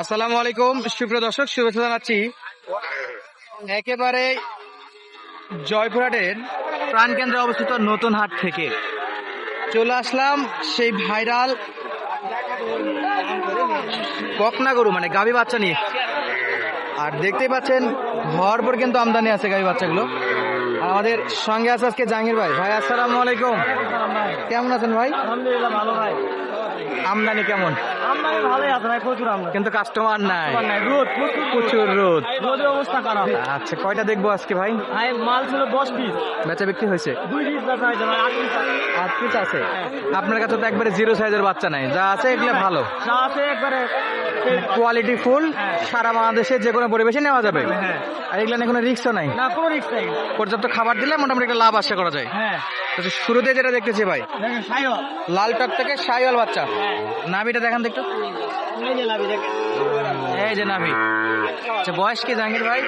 আসসালামু আলাইকুম সুপ্রিয় দর্শক শুভেচ্ছা জানাচ্ছি। একেবারে জয়পুরহাটের প্রাণকেন্দ্রে অবস্থিত নতুন হাট থেকে। চলে আসলাম সেই ভাইরাল বকনা গরু মানে গাভী বাচ্চা নিয়ে। আর দেখতেই পাচ্ছেন ভরপুর কিন্তু আমদানি আছে গাভী বাচ্চাগুলো। আর আমাদের সঙ্গে আছে আজকে জাহাঙ্গীর ভাই। ভাই আসসালামু আলাইকুম। কেমন আছেন ভাই? আলহামদুলিল্লাহ ভালো ভাই। আমদানি কেমন? আমদানি ভালোই আছে ভাই প্রচুর আমদানি কিন্তু কাস্টমার নাই। রোদ প্রচুর প্রচুর রোদ। রোদের অবস্থা খারাপ। আচ্ছা কয়টা দেখব আজকে ভাই? ভাই মাল ছিল দশ পিস বেচা বিক্রি হয়েছে? দুই পিস বেচা হয়েছে ভাই আট পিস আট পিস আছে। আপনার কাছে তো একবারে জিরো সাইজের বাচ্চা নাই। যা আছে এগুলো ভালো। যা আছে একবারে কোয়ালিটি ফুল সারা বাংলাদেশে যে কোনো পরিবেশে নেওয়া যাবে। হ্যাঁ। আর এগুলো নিয়ে কোনো রিক্সও নাই। না কোনো রিস্ক নেই। পর্যাপ্ত খাবার দিলে মোটামুটি একটা লাভ আশা করা যায়। হ্যাঁ। শুরুতে যেটা দেখতেছি ভাই লাল টক থেকে সাইওয়াল বাচ্চা। নাভিটা দেখান তো একটু। এই যে নাভি আচ্ছা বয়স কি জাহাঙ্গীর ভাই?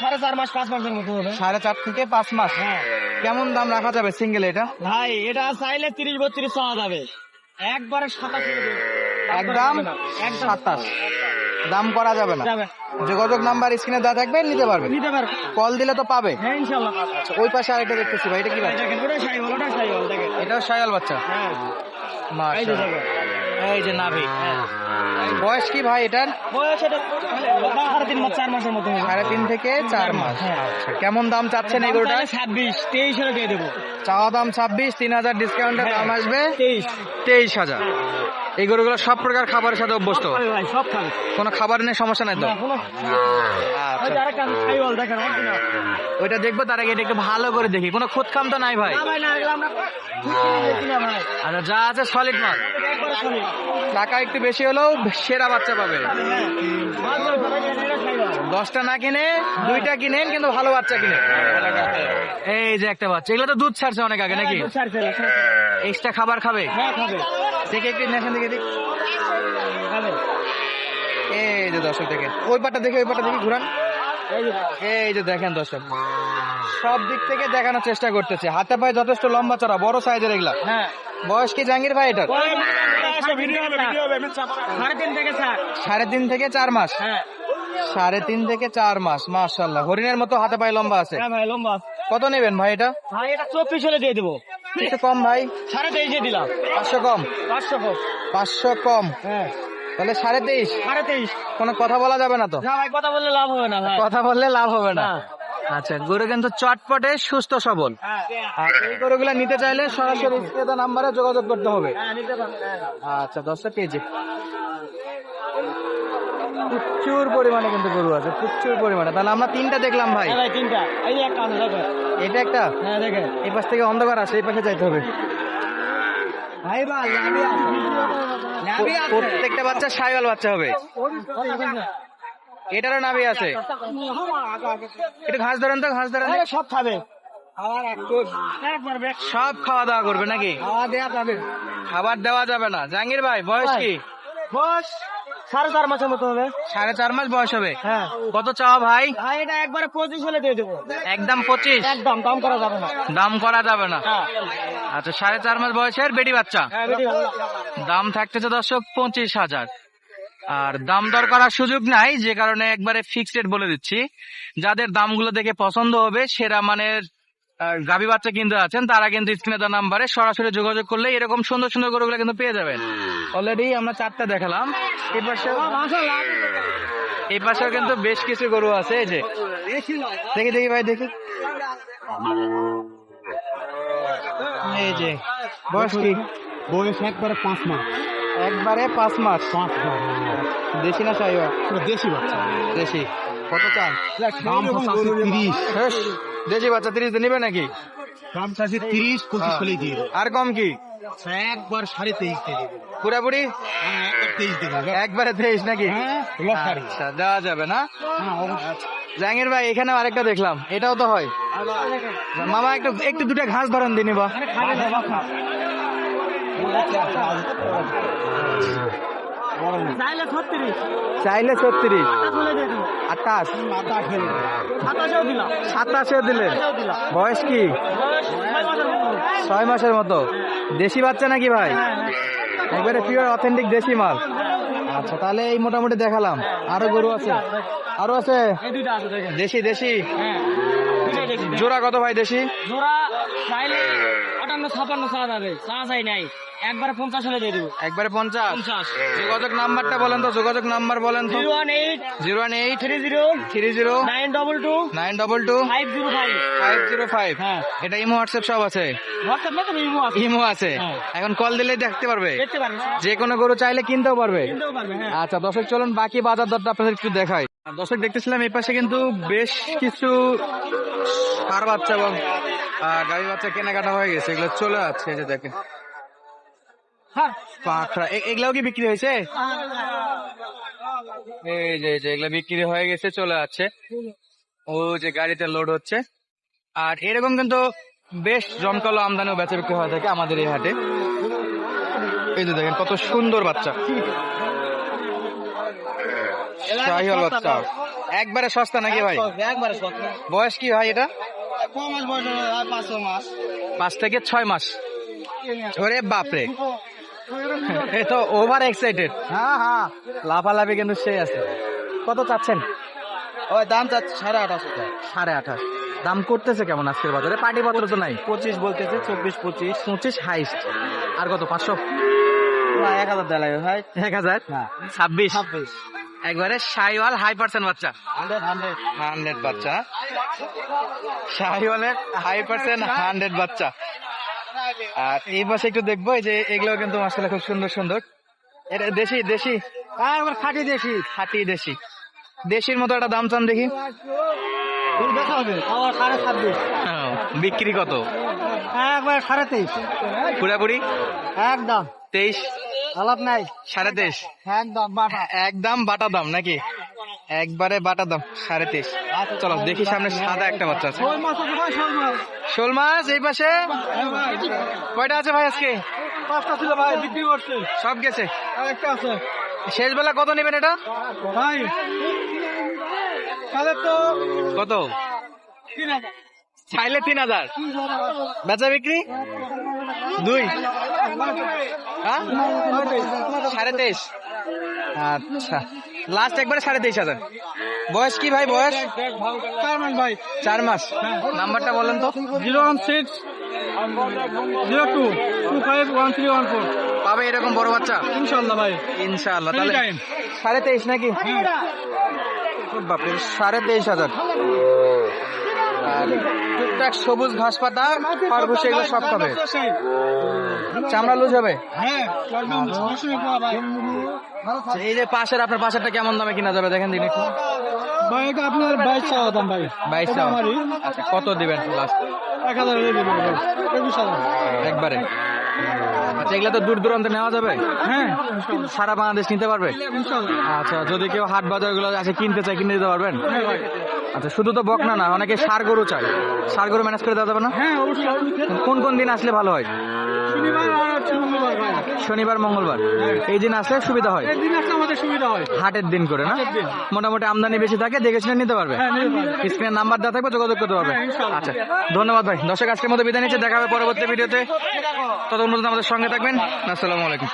সাড়ে চার মাস পাঁচ মাসের মতো হবে। সাড়ে চার থেকে পাঁচ মাস। হ্যাঁ। কেমন দাম রাখা যাবে সিঙ্গেল এটা? ভাই এটা চাইলে তিরিশ বত্রিশ চাওয়া যাবে। একবারে সাতাশ একদম সাতাশ। দাম করা যাবে না। যোগাযোগ নাম্বার স্ক্রিনে দেওয়া থাকবে নিতে পারবে। নিতে পারবে। কল দিলে তো পাবে। হ্যাঁ আচ্ছা, ওই পাশে আরেকটা দেখতেছি ভাই এটা কি বাচ্চা? ওটা দেখেন। সায়াল বাচ্চা? হ্যাঁ। এই যে নাভি। বয়স কি ভাই এটার? বয়স এটা সাড়ে তিন মাস চার মাসের মতো সাড়ে তিন থেকে চার মাস। আচ্ছা কেমন দাম চাচ্ছেন এই গরুটা ছাব্বিশ তেইশ দিয়ে দেবো। চাওয়া দাম ছাব্বিশ তিন হাজার ডিসকাউন্টের দাম আসবে তেইশ। তেইশ হাজার। এই গরুগুলো সব প্রকার খাবারের সাথে অভ্যস্ত। সব খাবে। কোনো খাবার নিয়ে সমস্যা নাই তো? কোনো আচ্ছা। কান original। ওইটা দেখব তার আগে এটা একটু ভালো করে দেখি। কোনো খুদ খাম তো নাই ভাই? আচ্ছা যা আছে সলিড মাল। টাকা একটু বেশি হলেও সেরা বাচ্চা পাবে। হ্যাঁ। খাইওয়াল। দশটা না কিনে দুইটা কিনেন কিন্তু ভালো বাচ্চা কিনে। এই যে একটা বাচ্চা এগুলো তো দুধ ছাড়ছে অনেক আগে নাকি? হ্যাঁ, ছেলে। এক্সট্রা খাবার খাবে? হ্যাঁ খাবে। দেখে একটু নেশন দেখে। দিক এই যে দর্শক দেখে ওই পাটা দেখে ওই পাটা দেখে ঘুরান। এই যে দেখেন দর্শক সব দিক থেকে দেখানোর চেষ্টা করতেছে। হাতে পায়ে যথেষ্ট লম্বা চড়া বড় সাইজের এগুলা। হ্যাঁ। বয়স কি জাহাঙ্গীর ভাই এটার? সাড়ে তিন থেকে চার। মাস? হ্যাঁ। সাড়ে তিন থেকে চার মাস মাশাল্লাহ হরিণের মতো হাতে পায়ে লম্বা আছে। হ্যাঁ ভাই লম্বা কত নেবেন ভাই এটা? ভাই এটা চব্বিশ হলে দিয়ে দেবো। একটু কম ভাই। সাড়ে তেইশে দিলাম। পাঁচশো কম। পাঁচশো কম পাঁচশো কম। হ্যাঁ। তাহলে সাড়ে তেইশ। সাড়ে তেইশ। কোনো কথা বলা যাবে না তো? না ভাই কথা বললে লাভ হবে না কথা বললে লাভ হবে না। আচ্ছা গরু কিন্তু চটপটে সুস্থ সবল। হ্যাঁ। আর এই গরুগুলা নিতে চাইলে সরাসরি ক্রেতা নাম্বারে যোগাযোগ করতে হবে। হ্যাঁ। আচ্ছা দশটা কেজি। প্রচুর পরিমাণে কিন্তু গরু আছে প্রচুর পরিমাণে। তাহলে আমরা তিনটা দেখলাম ভাই। হ্যাঁ তিনটা। এই একটা এটা একটা? হ্যাঁ দেখেন। এই পাশ থেকে অন্ধকার আছে এই পাশে যাইতে হবে। ভাই প্রত্যেকটা বাচ্চা সাইওয়াল বাচ্চা হবে। এটারও নাভি আছে। একটু ঘাস ধরেন তো ঘাস ধরেন। সব খাবে। সব খাওয়া দাওয়া করবে নাকি? খাওয়া দেওয়া যাবে। খাবার দেওয়া যাবে না। জাহাঙ্গীর ভাই বয়স কি? বস সাড়ে চার মাসের মতো হবে। সাড়ে চার মাস বয়স হবে। হ্যাঁ। কত চাওয়া ভাই? ভাই এটা একবারে পঁচিশ হলে দিয়ে দেবো। একদম পঁচিশ? একদম দাম করা যাবে না। দাম করা যাবে না। হ্যাঁ। আচ্ছা সাড়ে চার মাস বয়সের বেটি বাচ্চা? হ্যাঁ বেটি ভালো দাম থাকতেছে দর্শক পঁচিশ হাজার। আর দাম দর করার সুযোগ নাই যে কারণে একবারে ফিক্সড রেট বলে দিচ্ছি। যাদের দামগুলো দেখে পছন্দ হবে সেরা মানের গাভী বাচ্চা কিনতে আছেন তারা কিন্তু স্ক্রিনে দেওয়া নাম্বারে সরাসরি যোগাযোগ করলে এরকম সুন্দর সুন্দর গরুগুলো কিন্তু পেয়ে যাবেন। অলরেডি আমরা চারটা দেখালাম। এই পাশে এই পাশেও কিন্তু বেশ কিছু গরু আছে এই যে। দেখি দেখি ভাই দেখি। এই যে বয়স কি? বয়স একবারে পাঁচ মাস। একবারে পাঁচ মাস। পাঁচ মাস। দেশি না সাইওয়া দেশি বাচ্চা। দেশি। কত চান? দাম তিরিশ। দেশি বাচ্চা তিরিশ নিবে নাকি? দাম চাষি তিরিশ পঁচিশ হলেই দিয়ে আর কম কি? একবার সাড়ে তেইশ দিয়ে দেবো। পুরাপুরি? হ্যাঁ তেইশ দেবো। একবারে তেইশ নাকি? হ্যাঁ আচ্ছা দেওয়া যাবে না? হ্যাঁ জাহাঙ্গীর ভাই এখানে আরেকটা দেখলাম। এটাও তো হয়। মামা একটু একটু দুটা ঘাস ধরেন দিনি বা। চাইলে ছত্রিশ। চাইলে আটাশ সাতাশেও দিলেন বয়স কি? ছয় মাসের মতো। দেশি বাচ্চা নাকি ভাই? একবারে পিওর অথেন্টিক দেশি মাল। আচ্ছা তাহলে এই মোটামুটি দেখালাম। আরও গরু আছে? আরও আছে? দেশি দেশি? হ্যাঁ দেখি জোড়া কত ভাই দেশি? জোড়া চাইলে আটান্ন ছাপান্ন চা যাবে। চা চাই নাই। একবারে পঞ্চাশ হলে দিয়ে দেবো। একবারে পঞ্চাশ? যোগাযোগ নাম্বারটা বলেন তো যোগাযোগ নাম্বার বলেন তো। Zero one eight zero one eight three zero three zero nine double two nine double two five zero five. Five zero five. হ্যাঁ। এটা ইমো হোয়াটসঅ্যাপ সব আছে? ইমো আছে। ইমো আছে। হ্যাঁ। এখন কল দিলে দেখতে পারবে। দেখতে পারবে। যে কোনো গরু চাইলে কিনতেও পারবে। কিনতেও পারবে হ্যাঁ। আচ্ছা দর্শক চলুন বাকি বাজার দরটা আপনাদের একটু দেখাই। দর্শক দেখতেছিলাম এই পাশে কিন্তু বেশ কিছু সার বাচ্চা এবং গাড়ি বাচ্চা কেনাকাটা হয়ে গেছে। এগুলো চলে যাচ্ছে এই যে দেখেন। এ- এগুলাও কি বিক্রি হয়েছে? এই যে এই এগুলো বিক্রি হয়ে গেছে চলে যাচ্ছে। ও যে গাড়িতে লোড হচ্ছে। আর এরকম কিন্তু বেশ জমকালো আমদানি ও বেচা বিক্রি হয়ে থাকে আমাদের এই হাটে। এই যে দেখেন কত সুন্দর বাচ্চা। শাহিওয়াল বাচ্চা। একবারে সস্তা নাকি ভাই? একবারে বয়স কি ভাই এটা? পাঁচ পাঁচ থেকে ছয় মাস। ওরে বাপরে। এ তো ওভার এক্সাইটেড হ্যাঁ হ্যাঁ। লাফালাফি কিন্তু সেই আছে। কত চাচ্ছেন? ওই দাম চাচ্ছে সাড়ে আঠাশো সাড়ে আঠাশ। দাম করতেছে কেমন আজকের বাজারে? পার্টি পত্র তো নাই। পঁচিশ বলতেছে চব্বিশ পঁচিশ। পঁচিশ হাইস্ট। আর কত? পাঁচশো? এক হাজার লাগবে ভাই। এক হাজার? ছাব্বিশ। ছাব্বিশ। একবারে শাহিওয়াল হাই পার্সেন্ট বাচ্চা। Hundred hundred. হান্ড্রেড বাচ্চা। শাহিওয়ালের হাই পার্সেন্ট হান্ড্রেড বাচ্চা। আর এই পাশে একটু দেখব যে এগুলো কিন্তু মাসালা খুব সুন্দর সুন্দর। এটা দেশি দেশি? হ্যাঁ একবার খাটি দেখি খাঁটি দেশি। দেশির মতো একটা দাম চান দেখি। দেখা হবে আমার সাড়ে ছাব্বিশ। বিক্রি কত? হ্যাঁ একবার সাড়ে তেইশ। পুরাপুরি? একদম। তেইশ? আলাপ নাই। সাড়ে তেইশ? একদম বাটা। একদম বাটা দাম নাকি? একবারে বাটা দাম সাড়ে তেইশ চলো দেখি সামনে সাদা একটা বাচ্চা আছে। শোল মাছ এই পাশে? কয়টা আছে ভাই আজকে? পাঁচটা ছিল ভাই বিক্রি করছে। সব গেছে? একটা আছে। শেষ বেলা কত নেবেন এটা? ভাই তো কত? চাইলে তিন হাজার। বেচা বিক্রি? দুই। হ্যাঁ? সাড়ে তেইশ। আচ্ছা। লাস্ট একবারে সাড়ে তেইশ হাজার। বয়স কি ভাই বয়স? চারমান ভাই চার মাস। নাম্বারটা বলেন তো। Zero one six zero two two five one three one four. পাবে এরকম বড় বাচ্চা? ইনশাল্লাহ ভাই। ইনশাআল্লাহ তাহলে সাড়ে তেইশ নাকি? বাপরে সাড়ে তেইশ হাজার। টুকটাক সবুজ ঘাস পাতা খরগোশ এগুলো সব পাবে চামড়া লুজ হবে? হ্যাঁ আচ্ছা, এই যে পাশের আপনার পাশেরটা কেমন দামে কিনা যাবে দেখেন দিন একটু। আপনার বাইশ চাওয়া দাম ভাই। বাইশ এটা আচ্ছা কত দিবেন লাস্ট এক হাজার একবারে। আচ্ছা এগুলা তো দূর দূরান্তে নেওয়া যাবে? হ্যাঁ। সারা বাংলাদেশ নিতে পারবে? আচ্ছা যদি কেউ হাট বাজারগুলো আছে কিনতে চায় কিনে দিতে পারবেন? হ্যাঁ আচ্ছা শুধু তো বকনা না না অনেকে সার গরু চাই সার গরু ম্যানেজ করে দেওয়া যাবে না? হ্যাঁ অবশ্যই কোন কোন দিন আসলে ভালো হয়? শনিবার, মঙ্গলবার। এই দিন আসলে সুবিধা হয়। হাটের দিন করে, না? মোটামুটি আমদানি বেশি থাকে দেখে শুনে নিতে পারবে। স্ক্রিনের নাম্বার দেওয়া থাকবে, যোগাযোগ করতে পারবে। আচ্ছা ধন্যবাদ ভাই। দর্শক, আজকের মতো বিদায় নিচ্ছে। দেখা হবে পরবর্তী ভিডিওতে। পর্যন্ত আমাদের সঙ্গে থাকবেন। আসসালামু আলাইকুম।